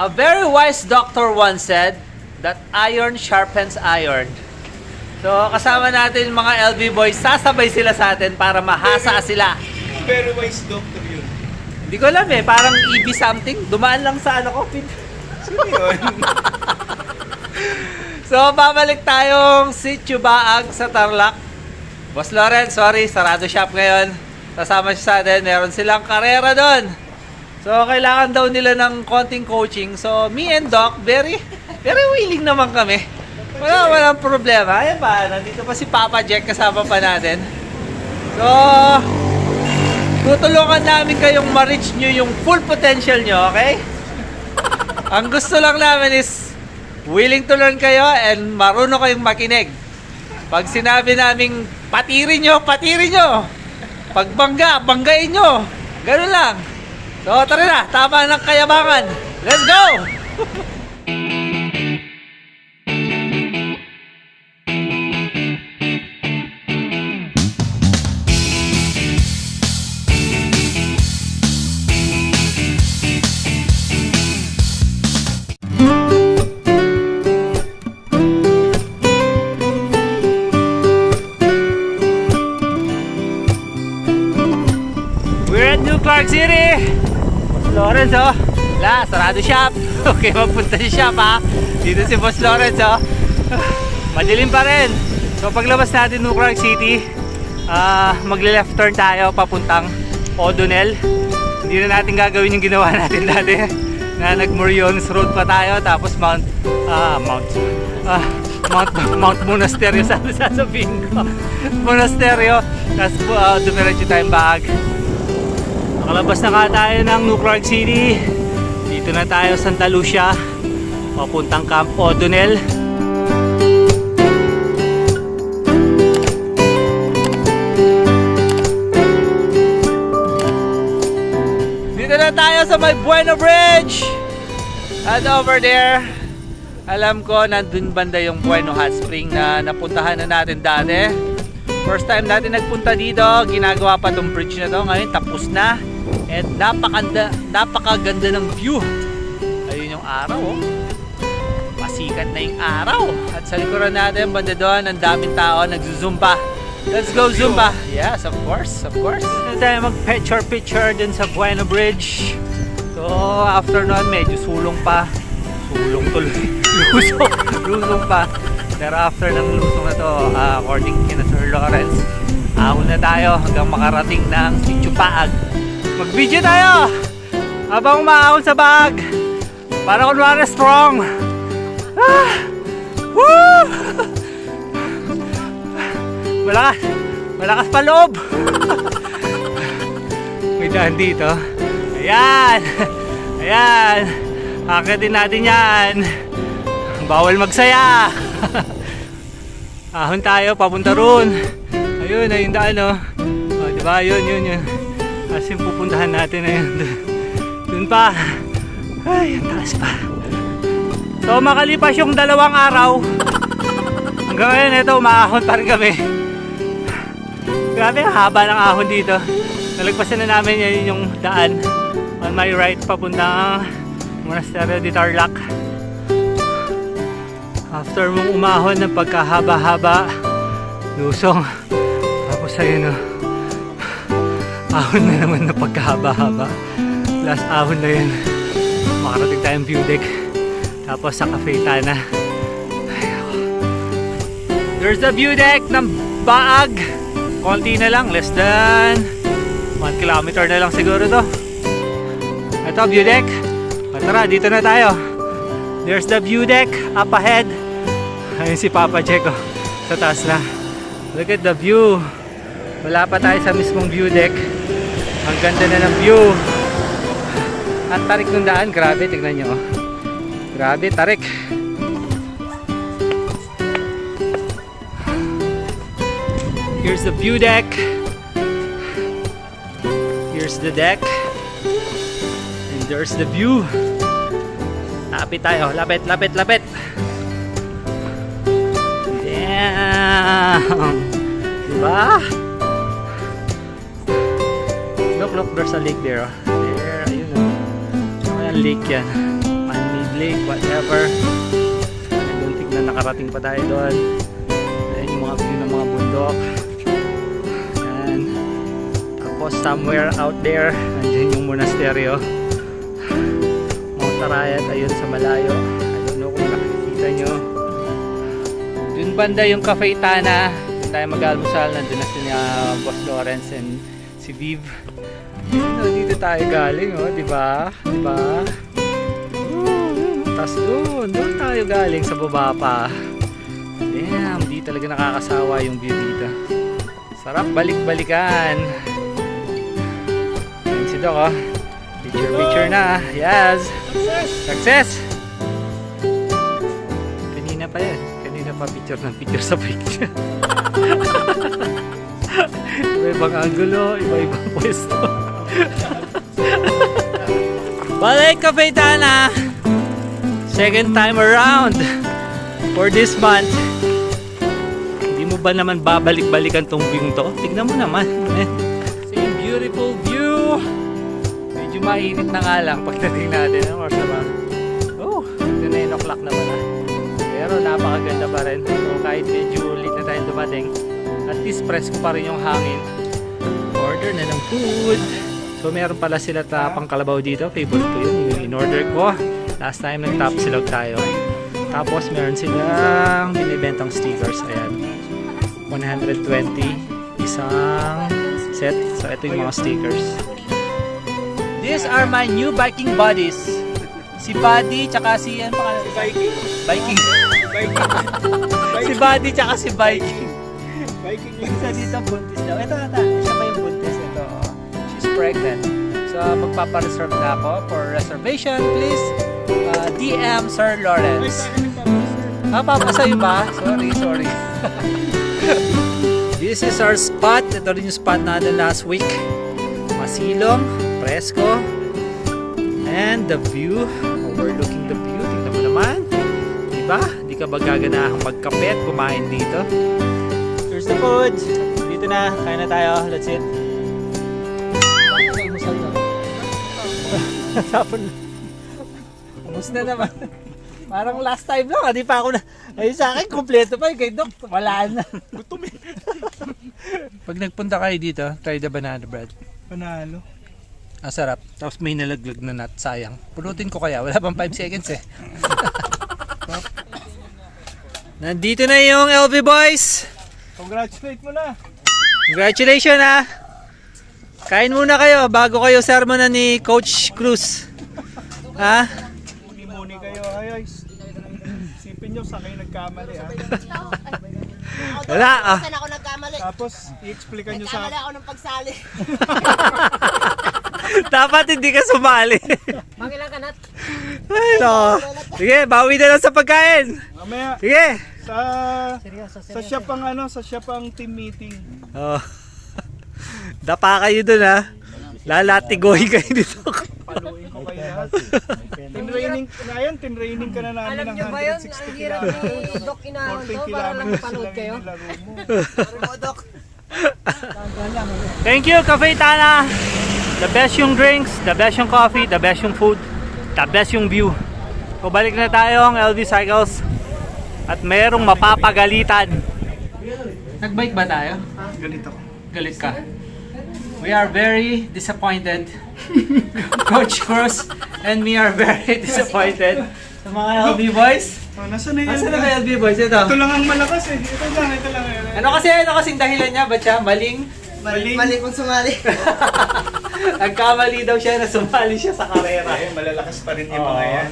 A very wise doctor once said that iron sharpens iron. So, kasama natin mga LB boys, sasabay sila sa atin para mahasa sila. Very wise doctor yun. Hindi ko alam eh, parang EB something. Dumaan lang sa ano ko. Sino yun? So, babalik tayong si Chubaag sa Tarlac. Boss Lawrence, sorry, sarado shop ngayon. Kasama siya sa atin, meron silang karera doon. So, kailangan daw nila ng konting coaching. So, me and Doc, very, very willing naman kami. Wala, walang problema. Ayan pa, nandito pa si Papa Jack kasama pa natin. So, tutulungan namin kayong ma-reach nyo yung full potential nyo, okay? Ang gusto lang namin is willing to learn kayo and marunong kayong makinig. Pag sinabi naming patirin nyo, patirin nyo. Pag bangga, banggain nyo. Ganun lang. So tara na, tama ng kayabangan. Let's go! We're at New Clark City! Lawrence, oh. La, sarado shop. Okay, magpunta sa shop, ha. Dito si Boss Lawrence, oh. Madilim pa rin. So, paglabas natin New Clark City, ah, magle-left turn tayo papuntang O'Donnell. Hindi na natin gagawin yung ginawa natin dati na nag-Moriones Road pa tayo tapos Mount ah Mount ah Mount Mount Monasterio sa sasabihin ko. Monasterio tapos uh, dumiretso tayong bag. Nakalabas na ka tayo ng New Clark City. Dito na tayo Santa Lucia. Papuntang Camp O'Donnell. Dito na tayo sa may Bueno Bridge. And over there, alam ko nandun banda yung Bueno Hot Spring na napuntahan na natin dati. First time natin nagpunta dito, ginagawa pa tong bridge na to. Ngayon tapos na. At napakanda, napakaganda ng view. Ayun yung araw oh. Pasikat na yung araw. At sa likuran natin, banda doon, ang daming tao nagzuzumba. Let's go Zumba! Yes, of course, of course. Ito tayo mag-picture picture dun sa Bueno Bridge. So, after nun, medyo sulong pa. Sulong tuloy. lusong. lusong pa. Pero after ng lusong na to, ah, according kina Sir Lawrence, ahon na tayo hanggang makarating ng Sitio Paag. Mag-video tayo! Habang umaahon sa bag. Para kunwari strong. Ah! Woo! Malakas. Malakas pa loob. May daan dito. Ayan. Ayan. Akitin natin yan. Bawal magsaya. Ahon tayo, papunta ron. Ayun, ayun daan oh. oh diba? Yun, yun, yun. As yung pupuntahan natin na yun. Dun pa. Ay, ang taas pa. So makalipas yung dalawang araw. Hanggang ngayon, ito, umaahon pa rin kami. Grabe, haba ng ahon dito. Nalagpasan na namin yan yung daan. On my right, papuntang Monasterio de Tarlac. After mong umahon ng pagkahaba-haba, lusong. Tapos ayun o. Ahon na naman ng pagkahaba-haba. Last ahon na yun. Makarating tayong view deck. Tapos sa Cafe ako. There's the view deck ng Baag. Konti na lang, less than 1 kilometer na lang siguro to. Ito, view deck. Tara, dito na tayo. There's the view deck up ahead. Ayun si Papa Checo sa taas na. Look at the view. Wala pa tayo sa mismong view deck. Ang ganda na ng view. Ang tarik ng daan, grabe, tignan nyo. oh. Grabe, tarik. Here's the view deck. Here's the deck. And there's the view. Lapit tayo. Lapit, lapit, lapit. Damn! Diba? Look, look. There's a lake there. oh. There, ayun. oh. Ano yan, lake yan. Man Lake, whatever. I don't na nakarating pa tayo doon. Ayan yung mga view ng mga bundok. And tapos somewhere out there, andyan yung monasteryo. Mount Arayat, ayun sa malayo. I don't know kung nakikita nyo. Dun banda yung Cafe Tana. Doon tayo mag-almusal. Nandun na si uh, Boss Lawrence and si Viv. Ayun, oh, dito tayo galing, oh, di ba? Di ba? Tapos doon, doon tayo galing sa baba pa. Damn, di talaga nakakasawa yung view dito. Sarap balik-balikan. Ayun si Doc, oh. Picture, picture na. Yes! Success! Kanina pa yan. Kanina pa picture ng picture sa picture. iba-ibang angulo, iba-ibang pwesto. Balik Cafe Tana! Second time around for this month. Hindi mo ba naman babalik-balikan tong view to? Tignan mo naman. Same beautiful view. Medyo mainit na nga lang pagdating natin. Ano oras na ba? Oh, 9 o'clock na pala. Pero napakaganda pa rin. So, kahit medyo late na tayong dumating, least presko pa rin yung hangin. Order na ng food. So meron pala sila ta pangkalabaw dito. Favorite ko yun. Yung in-order ko. Last time nag-top silog tayo. Tapos meron silang binibentang stickers. Ayan. 120 isang set. So ito yung mga stickers. These are my new biking buddies. Si Buddy tsaka si ano pa Viking. Biking. Viking. si Buddy tsaka si Biking. Viking lang. Isa dito buntis daw. Ito ata. Siya ba yung buntis? Ito. oh. She's pregnant. So magpapa-reserve na ako. For reservation, please uh, DM Sir Lawrence. Ah, papasayo ba? Sorry, sorry. This is our spot. Ito rin yung spot natin last week. Masilong, presko, and the view. Overlooking the view. Tingnan mo naman. Diba? Di ka ba gaganahang magkape at kumain dito? Here's the food. Dito na. Kain na tayo. Let's eat. Tapon na. Ubus na naman. Parang last time lang, hindi pa ako na. Ayun sa akin, kompleto pa. Yung Kay Doc, wala na. Gutom eh. Pag nagpunta kayo dito, try the banana bread. Panalo. Ang sarap. Tapos may nalaglag na nut. Sayang. Pulutin ko kaya. Wala pang 5 seconds eh. Nandito na yung LV Boys. Congratulate mo na. Congratulations ah. Kain muna kayo bago kayo sermonan ni Coach Cruz. Ha? Muni-muni kayo. Ay, ay. Sipin nyo sa kayo nagkamali ah. Wala ah. Saan ako nagkamali? Tapos, i-explican nyo sa... Nagkamali ako ng pagsali. Dapat hindi ka sumali. Mangilang kanat. Ay, no. Sige, bawi na lang sa pagkain. Mamaya, Sige. Sa... Sa shop ang ano, sa shop ang team meeting. Oh. Dapa kayo dun ha. Lalatigoy kayo dito. Paluin ko kayo lahat. Tinraining, Ryan, tinraining ka na namin Alam ng niyo ba yun? 160 Ang hirap kilometers. ni Doc inahon 14 to para lang kilometers mapanood lang kayo. yung nilaro mo. Doc? Thank you, Cafe Tana. The best yung drinks, the best yung coffee, the best yung food, the best yung view. So balik na tayo ang LV Cycles at merong mapapagalitan. Nagbike ba tayo? Ganito. Galit ka. We are very disappointed. Coach Cruz and me are very disappointed sa mga LV boys. Oh, nasa na yan? Nasaan na ba LV boys? Ito. Ito lang ang malakas eh. Ito lang, ito lang. Ano kasi, ano kasing dahilan niya? Ba't siya maling? Mali. Mali kong sumali. Nagkamali daw siya na sumali siya sa karera. Ay, malalakas pa rin yung mga yan.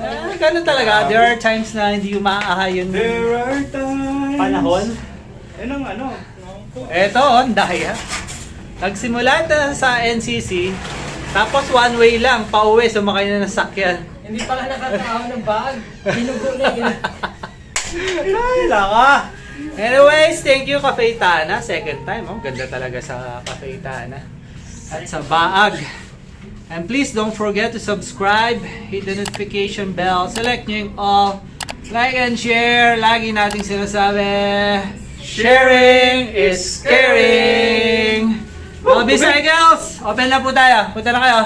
Eh, ganun talaga. There are times na hindi umaahay yung There are times. panahon. Yan ang ano. Eto, on daya. Nagsimula na sa NCC, tapos one way lang, pauwi, sumakay na ng sakyan. Hindi pala nakatao ng bag. Binugo na yun. Ay, laka. Anyways, thank you Cafe Tana. Second time, oh. Ganda talaga sa Cafe Tana. At sa Baag. And please don't forget to subscribe, hit the notification bell, select nyo yung all, like and share. Lagi nating sinasabi, sharing is caring. Mga Cycles, open na po tayo. Punta na kayo.